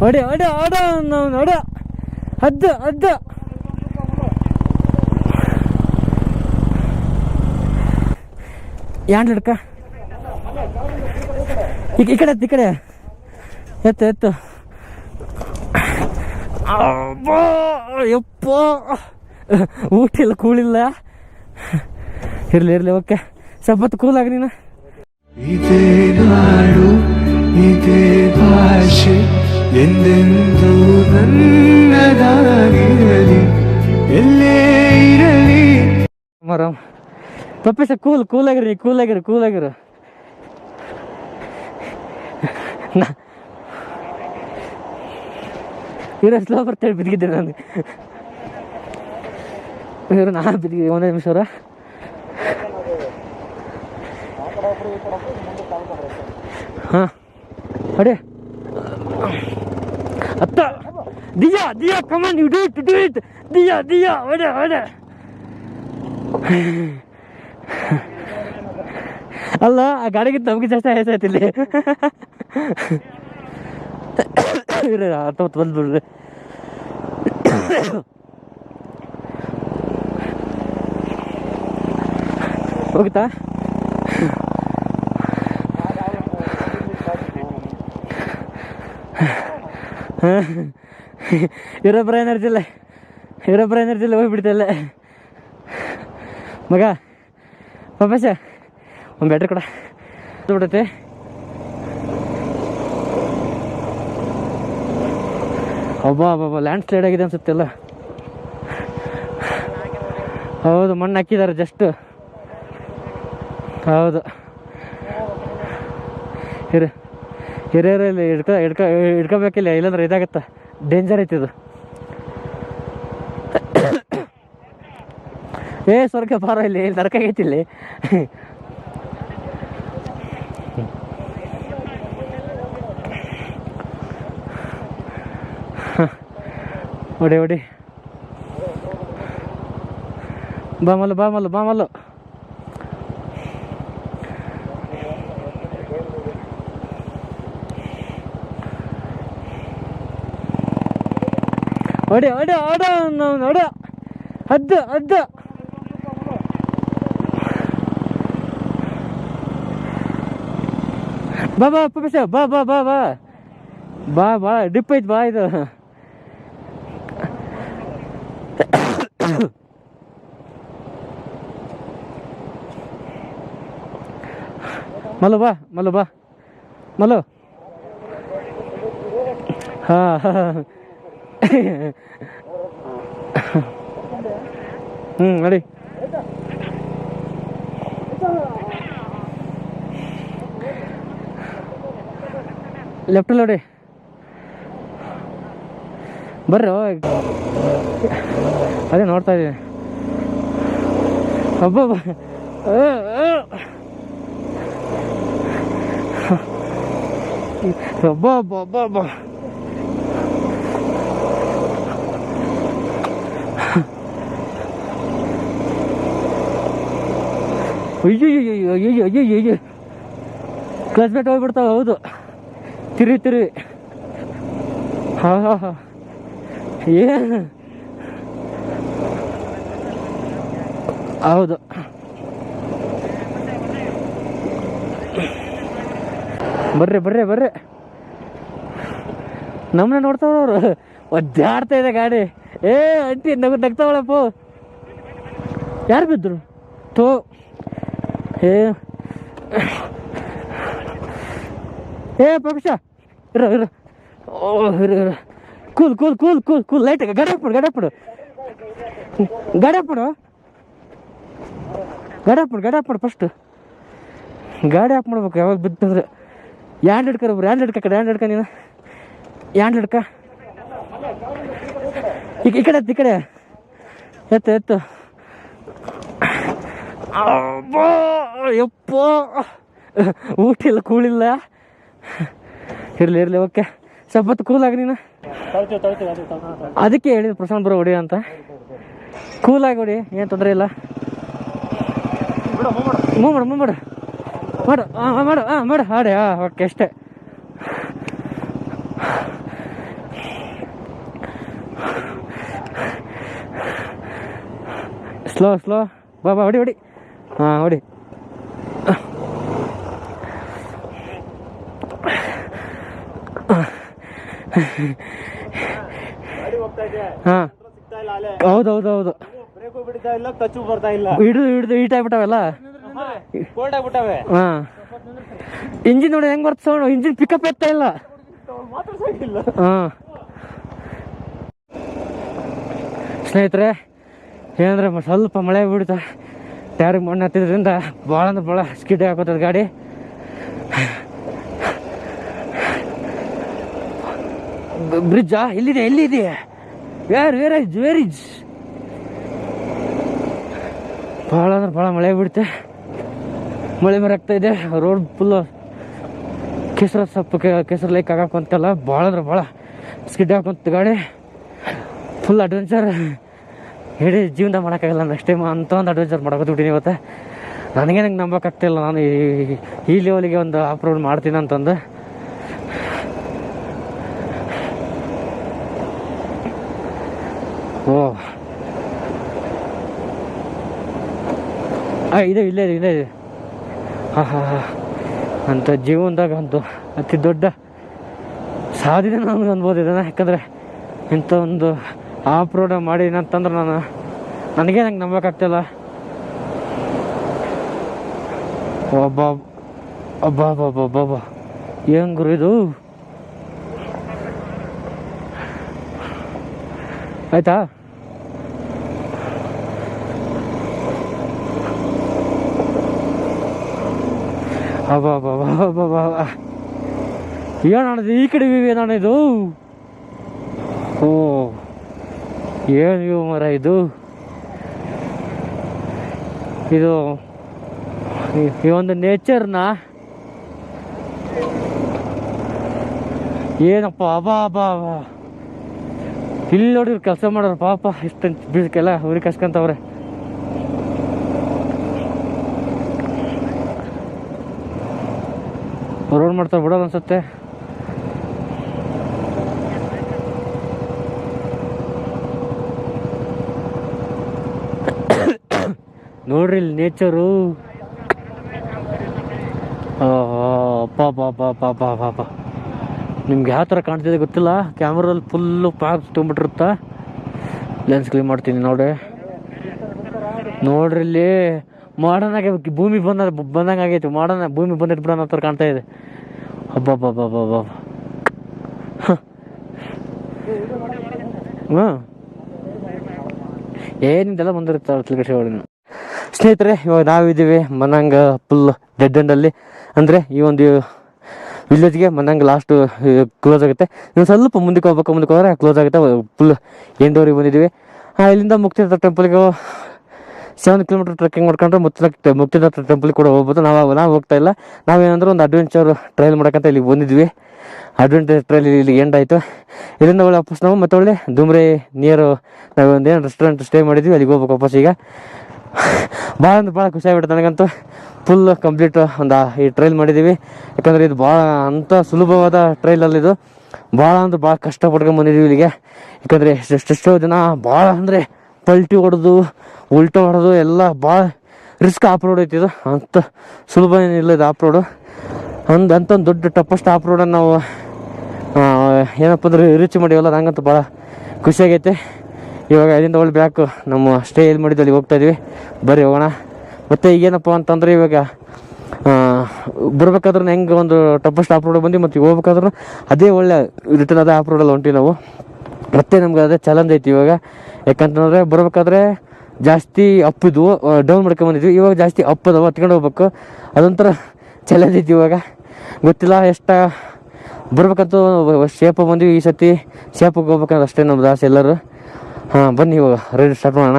ಹೊಡಿ ಅಡ ಅಡ ನಾವು ಅಡ ಅದ್ದ ಅದ್ದ ಯಾಂಡ್ ಹಿಡ್ಕ? ಈ ಕಡೆ ಈ ಕಡೆ. ಎತ್ತು ಎತ್ತು. ಯಪ್ಪ. ಊಟ ಇಲ್ಲ ಕೂಳಿಲ್ಲ. ಇರ್ಲಿ ಇರ್ಲಿ, ಓಕೆ. ಸ್ವಲ್ಪ ಹೊತ್ತು ಕೂಲ್ ಆಗಿ ನೀನು. ಇದೇ ನಾಡು, ಇದೇ ಭಾಷೆ. ಎಂದೆಂದೂ ನನ್ನದಾಗಿರಲಿ, ಎಲ್ಲೇ ಇರಲಿ. ಮರಮ್ ಪಪ್ಪೇಶ ಕೂಲ್ ಕೂಲ್ ಆಗಿರಿ ಕೂಲ್ ಆಗಿರಿ ಕೂಲ್ ಆಗಿರು ಇವ್ರ ಸ್ಲೋ ಬರ್ತೇಳಿ ಬಿದ್ದಿದ್ದೆ ನಾನು ಇವರು ನಾನು ಬಿದ್ದಿದ್ದೆ ಒಂದೇ ನಿಮಿಷ ಅವರ. ಹಾಂ ಹೊಡಿ ಅತ್ತ Diya Diya come on you do it do it Diya Diya ಹೊಡೆ ಹೊಡೆ ಅಲ್ಲ ಆ ಗಾಡಿಗಿಂತ ನಮಗೆ ಜಾಸ್ತಿ ಆಯ್ತು ಆಯ್ತು ಇಲ್ಲಿ ಇರು, ಹತ್ತೊಂಬತ್ತು ಬಂದ್ಬಿಡ್ರಿ ಹೋಗುತ್ತಾ ಇವರೊಬ್ಬರ ಎನರ್ಜಿ ಇಲ್ಲ ಇವರೊಬ್ಬರ ಎನರ್ಜಿ ಇಲ್ಲ ಹೋಗ್ಬಿಡ್ತಲ್ಲ ಮಗ ಪಪ್ಪಾಶ ಒಂದು ಬ್ಯಾಟ್ರಿ ಕೊಡ. ಬಿಡತ್ತೆ. ಅಬ್ಬಾ ಅಬ್ಬಾ ಲ್ಯಾಂಡ್ ಸ್ಲೈಡ್ ಆಗಿದೆ ಅನ್ಸುತ್ತೆ ಎಲ್ಲ ಹೌದು, ಮಣ್ಣು ಹಾಕಿದ್ದಾರೆ ಜಸ್ಟ್ ಹೌದು. ಹಿರಿಯರಲ್ಲಿ ಹಿಡ್ಕೊ ಹಿಡ್ಕೊ ಹಿಡ್ಕೋಬೇಕಿಲ್ಲ, ಇಲ್ಲಾಂದ್ರೆ ಇದಾಗತ್ತೆ. ಡೇಂಜರ್ ಐತಿ ಇದು. ಏ, ಸ್ವರ್ಗ ಪಾರ ಇಲ್ಲಿ ನರಕ ಐತಿ ಇಲ್ಲಿ. ಹೊಡಿ ಹೊಡಿ. ಬಾ ಮಲ್ಲು ಬಾ ಮಲ್ಲು ಬಾ ಮಲ್ಲು ಹೊಡಿ ಅಡೆ ಹೊಡ ನಾವು ಹೊಡ. ಅದ್ದು ಅದ್ದು ಬಾ ಬಾ ಪಪ್ಪ ಬಾ ಬಾ ಬಾ ಬಾ. ಬಾ ಬಾ, ಡಿಪ್ ಐತ್, ಬಾ, ಇದು. ಮಲು ಬಾ ಮಲು ಬಾ. ಮಲು ಹಾ. ಹ್ಞೂ ನಡಿ. ಲೆಫ್ಟ್ ನೋಡಿ. ಬರ್ರೋ ಅದೇ ನೋಡ್ತಾ ಇದ್ದೀನಿ. ಹಬ್ಬ ಹಬ್ಬ ಹಬ್ಬ ಹಬ್ಬ ಅಯ್ಯೋ ಅಯ್ಯೋ ಅಯ್ಯೋ ಹೌದು ತಿರುವಿ ತಿರುವಿ ಹಾ ಹಾ ಹಾ ಹೌದು ಬರ್ರಿ ಬರ್ರಿ ಬರ್ರಿ ನಮ್ಮನ್ನ ನೋಡ್ತಾವ್ರವ್ರು ಒದ್ದಾಡ್ತಾ ಇದೆ ಗಾಡಿ ಏ ಅಂಟಿ ನಗು ನಗ್ತಾವಳಪ್ಪ ಯಾರು ಬಿದ್ರು ತೋ ಏ. ಏ ಪಕ್ಷ ಇರು ಇರು. ಓ, ಇರ, ಇರು. Cool cool cool cool cool. Light ಗಡೆ ಹಾಕ್ಬಿಡು ಗಡೆ ಹಾಕ್ಬಿಡು ಗಡೆ ಹಾಕ್ಬಿಡು ಗಡೆ ಹಾಕ್ಬಿಡು ಗಡೆ ಹಾಕ್ಬಿಡು ಫಸ್ಟ್ ಗಾಡಿ ಹಾಕಿ ಮಾಡ್ಬೇಕು, ಯಾವಾಗ ಬಿದ್ದಂದ್ರೆ. ಯಾಂಡ್ ಹಿಡ್ಕ ಒಬ್ರು ಯಾಂಡ್ ಹಿಡ್ಕ ಕಡೆ ಯಾಂಡ್ ಹಿಡ್ಕ ನೀನು. ಯಾಂಡ್ ಹಿಡ್ಕ. ಈ ಕಡೆ ಈ ಕಡೆ. ಎತ್ತು ಎತ್ತು. ಯಪ್ಪ. ಊಟ ಇಲ್ಲ ಕೂಳಿಲ್ಲ ಇರ್ಲಿ ಇರ್ಲಿ, ಓಕೆ. ಸ್ವಲ್ಪ ಕೂಲಾಗಿ ನೀನು. ಅದಕ್ಕೆ ಹೇಳಿದ್ರು ಪ್ರಶಾಂತ್ ಬರೋ ಹೊಡಿ ಅಂತ. ಕೂಲಾಗಿ ಹೊಡಿ, ಏನು ತೊಂದರೆ ಇಲ್ಲ. ಮೂವ್ ಮಾಡು ಮೂವ್ ಮಾಡು. ಮಾಡು ಹಾಂ ಮಾಡು ಹಾಂ ಮಾಡು. ಹಾಡಿ ಓಕೆ, ಅಷ್ಟೇ. ಸ್ಲೋ ಸ್ಲೋ ಬಾ ಬಾ, ಹೊಡಿ ಹೊಡಿ. ಹಾಂ ನೋಡಿ ಹಾಂ. ಹೌದು ಹೌದು ಹೌದು ಬ್ರೇಕು ಬಿಡ್ತಾ ಇಲ್ಲ ಟಚ್ ಬರ್ತಾ ಇಲ್ಲ ಹಿಡಿದು ಹಿಡಿದು ಹೀಟ್ ಆಗ್ಬಿಟ್ಟವೆಲ್ಲ? ಹಾಂ. ಇಂಜಿನ್ ನೋಡಿ ಹೆಂಗ್ ಬರ್ತ ಸೌಂಡ್. ಇಂಜಿನ್ ಪಿಕಪ್ ಎತ್ತಾ ಇಲ್ಲ. ಹಾಂ. ಸ್ನೇಹಿತರೆ, ಏನಂದ್ರೆ ಸ್ವಲ್ಪ ಮಳೆ ಬೀಳ್ತಾ ಟೈರಿಗೆ ಮಣ್ಣು ಹತ್ತಿದ್ರಿಂದ ಭಾಳ ಅಂದ್ರೆ ಭಾಳ ಸ್ಕಿಡ್ ಹಾಕೋತದ ಗಾಡಿ ಬ್ರಿಡ್ಜಾ ಎಲ್ಲಿದೆ ಎಲ್ಲಿದೆ where where is where is ಭಾಳ ಅಂದ್ರೆ ಭಾಳ ಮಳೆ ಬಿಡುತ್ತೆ ಮಳೆ ಬರಾಗ್ತಾ ಇದೆ ರೋಡ್ ಫುಲ್ಲು ಕೆಸರು ಸೊಪ್ಪು ಕೆಸರು ಲೈಕ್ ಆಗಕ್ಕಂತಲ್ಲ ಭಾಳ ಅಂದ್ರೆ ಭಾಳ ಸ್ಕಿಡ್ ಹಾಕೊಂತ ಗಾಡಿ. ಫುಲ್ ಅಡ್ವೆಂಚರ್ ಇಡೀ ಜೀವನ ಮಾಡೋಕ್ಕಾಗಲ್ಲ ನೆಕ್ಸ್ಟ್ ಟೈಮ್ ಅಂತ ಒಂದು ಅಡ್ವೆಂಚರ್ ಮಾಡ್ಕೊತಿಬಿಟ್ಟಿನಿ ಇವತ್ತೆ. ನನಗೆ ನಂಗೆ ನಂಬೋಕ್ಕಾಗ್ತಿಲ್ಲ, ನಾನು ಈ ಲೆವೆಲಿಗೆ ಒಂದು ಅಪ್ರೂವ್ ಮಾಡ್ತೀನಿ ಅಂತಂದು. ಓ. ಆ, ಇದೆ, ಇಲ್ಲೇ ಇದೆ ಇಲ್ಲೇ ಇದೆ. ಹಾಂ ಹಾಂ ಹಾಂ. ಅಂತ ಜೀವನದಾಗ ಅಂತೂ ಅತಿ ದೊಡ್ಡ ಸಾಧನೆ ನಾನು ಅನ್ಬೋದು ಇದನ್ನ, ಯಾಕಂದರೆ ಇಂಥ ಒಂದು ಆಫ್ ರೋಡ್ ಮಾಡಿ ಅಂತಂದ್ರೆ ನಾನು ನನಗೆ ನಂಗೆ ನಂಬಕ್ಕಾಗ್ತಿಲ್ಲ. ಒಬ್ಬ ಒಬ್ಬ ಒಬ್ಬ ಏನ್ ಗುರು ಇದು? ಆಯ್ತಾ? ಅಬ್ಬ ಈ ಕಡೆ ಏನಾಣಿದು ಓ. ಏನು ಇವು ಮರ ಇದು? ಇದು ಈ- ಒಂದು ನೇಚರ್ನ ಏನಪ್ಪ ಅಬಾ ಅಬಾ ಅಬಾ ಇಲ್ಲಿ ನೋಡಿದ್ರು ಕೆಲಸ ಮಾಡೋರು ಪಾಪ ಇಷ್ಟು ಬೀಳ್ಕೆಲ್ಲ ಹುರಿ ಕಸ್ಕೊಂತವ್ರೆ ರೋಡ್ ಮಾಡ್ತಾರೆ ಬಿಡೋದು ಅನ್ಸುತ್ತೆ. ನೋಡ್ರಿ ಇಲ್ಲಿ ನೇಚರು ಅಪ್ಪ ಪಾಪ ಪಾಪ ಪಾಪ ನಿಮ್ಗೆ ಯಾವ ಥರ ಕಾಣ್ತಿದೆ ಗೊತ್ತಿಲ್ಲ? ಕ್ಯಾಮ್ರಾದಲ್ಲಿ ಫುಲ್ಲು ಪ್ಯಾಕ್ ತುಂಬಿಟ್ಟಿರುತ್ತ? ಲೆನ್ಸ್ ಕ್ಲೀನ್ ಮಾಡ್ತೀನಿ ನೋಡಿ ನೋಡ್ರಿ ಇಲ್ಲಿ ಮಾಡರ್ನ್ ಆಗಿ ಭೂಮಿ ಬಂದ, ಬಂದಂಗೆ ಆಗೈತೆ. ಮಾಡರ್ನ್ ಭೂಮಿ ಬಂದಿಟ್ಟು ಬಿಡೋಣ ಥರ ಕಾಣ್ತಾ ಇದೆ. ಹಬ್ಬ ಹ್ಞೂ ಏನಿಂದೆಲ್ಲ ಬಂದಿರುತ್ತೆ ಅಟ್ಲಿಗೇಶ್ ಒಳಗೆ ಸ್ನೇಹಿತರೆ, ಇವಾಗ ನಾವಿದ್ದೀವಿ ಮನಂಗ ಫುಲ್ ಡೆಡ್ ಎಂಡಲ್ಲಿ ಅಂದರೆ ಈ ಒಂದು ವಿಲೇಜ್ಗೆ ಮನಂಗ ಲಾಸ್ಟು ಕ್ಲೋಸ್ ಆಗುತ್ತೆ. ಇನ್ನು ಸ್ವಲ್ಪ ಮುಂದಕ್ಕೆ ಹೋಗ್ಬೇಕು, ಮುಂದಕ್ಕೆ ಹೋದರೆ ಕ್ಲೋಸ್ ಆಗುತ್ತೆ. ಫುಲ್ ಎಂಡೋರಿಗೆ ಬಂದಿದ್ದೀವಿ. ಇಲ್ಲಿಂದ ಮುಕ್ತಿನಾಥ ಟೆಂಪಲ್ಗೆ ಸೆವೆನ್ ಕಿಲೋಮೀಟರ್ ಟ್ರೆಕ್ಕಿಂಗ್ ಮಾಡ್ಕೊಂಡ್ರೆ ಮುಕ್ತಿ ಮುಕ್ತಿನಾಥ ಟೆಂಪಲ್ಗೆ ಕೂಡ ಹೋಗ್ಬೋದು. ನಾವು ನಾವು ಹೋಗ್ತಾ ಇಲ್ಲ. ನಾವೇನಂದ್ರೆ ಒಂದು ಅಡ್ವೆಂಚರ್ ಟ್ರೈಲ್ ಮಾಡೋಕ್ಕಂತ ಇಲ್ಲಿಗೆ ಬಂದಿದ್ವಿ ಅಡ್ವೆಂಚರ್ ಟ್ರೈಲ್ ಇಲ್ಲಿ ಎಂಡ್ ಆಯಿತು. ಇಲ್ಲಿಂದ ಒಳ್ಳೆ ವಾಪಸ್ ನಾವು ಮತ್ತೆ ಒಳ್ಳೆ ದುಮ್ರೆ ನಿಯರ್ ನಾವೊಂದೇನು ರೆಸ್ಟೋರೆಂಟ್ ಸ್ಟೇ ಮಾಡಿದ್ವಿ. ಅಲ್ಲಿಗೆ ಹೋಗ್ಬೇಕು ವಾಪಸ್ ಈಗ. ಭಾಳ ಅಂದ್ರೆ ಭಾಳ ಖುಷಿ ಆಗ್ಬಿಟ್ಟು ನನಗಂತೂ. ಫುಲ್ ಕಂಪ್ಲೀಟ್ ಒಂದು ಈ ಟ್ರೈಲ್ ಮಾಡಿದ್ದೀವಿ ಯಾಕಂದರೆ ಇದು ಭಾಳ ಅಂಥ ಸುಲಭವಾದ ಅಲ್ಲಿದು ಭಾಳ ಅಂದ್ರೆ ಭಾಳ ಕಷ್ಟಪಟ್ಕೊಂಡು ಬಂದಿದ್ದೀವಿ ಇಲ್ಲಿಗೆ. ಯಾಕಂದರೆ ಎಷ್ಟೆಷ್ಟೋ ಜನ ಭಾಳ ಅಂದರೆ ಪಲ್ಟಿ ಹೊಡೆದು, ಉಲ್ಟ ಹೊಡೆದು ಎಲ್ಲ ಭಾಳ ರಿಸ್ಕ್ ಆಫ್ ರೋಡ್ ಐತಿ ಇದು. ಅಂಥ ಸುಲಭ ಏನಿಲ್ಲ ಇದು ಆಫ್ ರೋಡು ಒಂದು ಅಂಥ ದೊಡ್ಡ ಟಫಸ್ಟ್ ಆಫ್ ರೋಡನ್ನು ನಾವು ಏನಪ್ಪ ಅಂದ್ರೆ ರೀಚ್ ಮಾಡಿವಲ್ಲ, ನಂಗಂತೂ ಭಾಳ ಖುಷಿಯಾಗೈತೆ ಇವಾಗ ಅಲ್ಲಿಂದ ಒಳ್ಳೆ ಬ್ಯಾಕ್ ನಮ್ಮ ಸ್ಟೇ ಎಲ್ಲಿ ಮಾಡಿದ್ದು ಅಲ್ಲಿ ಹೋಗ್ತಾ ಇದೀವಿ. ಬರ್ರಿ ಹೋಗೋಣ. ಮತ್ತು ಈಗೇನಪ್ಪ ಅಂತಂದ್ರೆ ಇವಾಗ ಬರ್ಬೇಕಾದ್ರೆ ಹೆಂಗೆ ಒಂದು ಟಫಸ್ಟ್ ಆಫ್ ರೋಡ್ ಬಂದು ಮತ್ತು ಹೋಗ್ಬೇಕಾದ್ರೂ ಅದೇ ಒಳ್ಳೆ ರಿಟರ್ನ್ ಅದೇ ಆಫ್ ರೋಡಲ್ಲಿ ಹೊಂಟಿ ನಾವು. ಮತ್ತೆ ನಮ್ಗೆ ಅದೇ ಚಾಲೆಂಜ್ ಐತಿ ಇವಾಗ. ಯಾಕಂತಂದ್ರೆ ಬರ್ಬೇಕಾದ್ರೆ ಜಾಸ್ತಿ ಅಪ್ಪಿದ್ವು ಡೌನ್ ಮಾಡ್ಕೊಂಡ್ ಬಂದಿದ್ವಿ. ಇವಾಗ ಜಾಸ್ತಿ ಅಪ್ಪದವು ಹತ್ಕೊಂಡು ಹೋಗ್ಬೇಕು. ಅದೊಂಥರ ಚಾಲೆಂಜ್ ಐತಿ ಇವಾಗ. ಗೊತ್ತಿಲ್ಲ ಎಷ್ಟು ಬರ್ಬೇಕಂತ ಶೇಪ ಬಂದ್ವಿ ಈ ಸತಿ. ಶೇಪಿಗೆ ಹೋಗ್ಬೇಕಂದ್ರೆ ಅಷ್ಟೇ ನಮ್ದು ಆಸೆ ಎಲ್ಲರೂ. ಹಾಂ ಬನ್ನಿ ಇವಾಗ ರೈಡ್ ಸ್ಟಾರ್ಟ್ ಮಾಡೋಣ.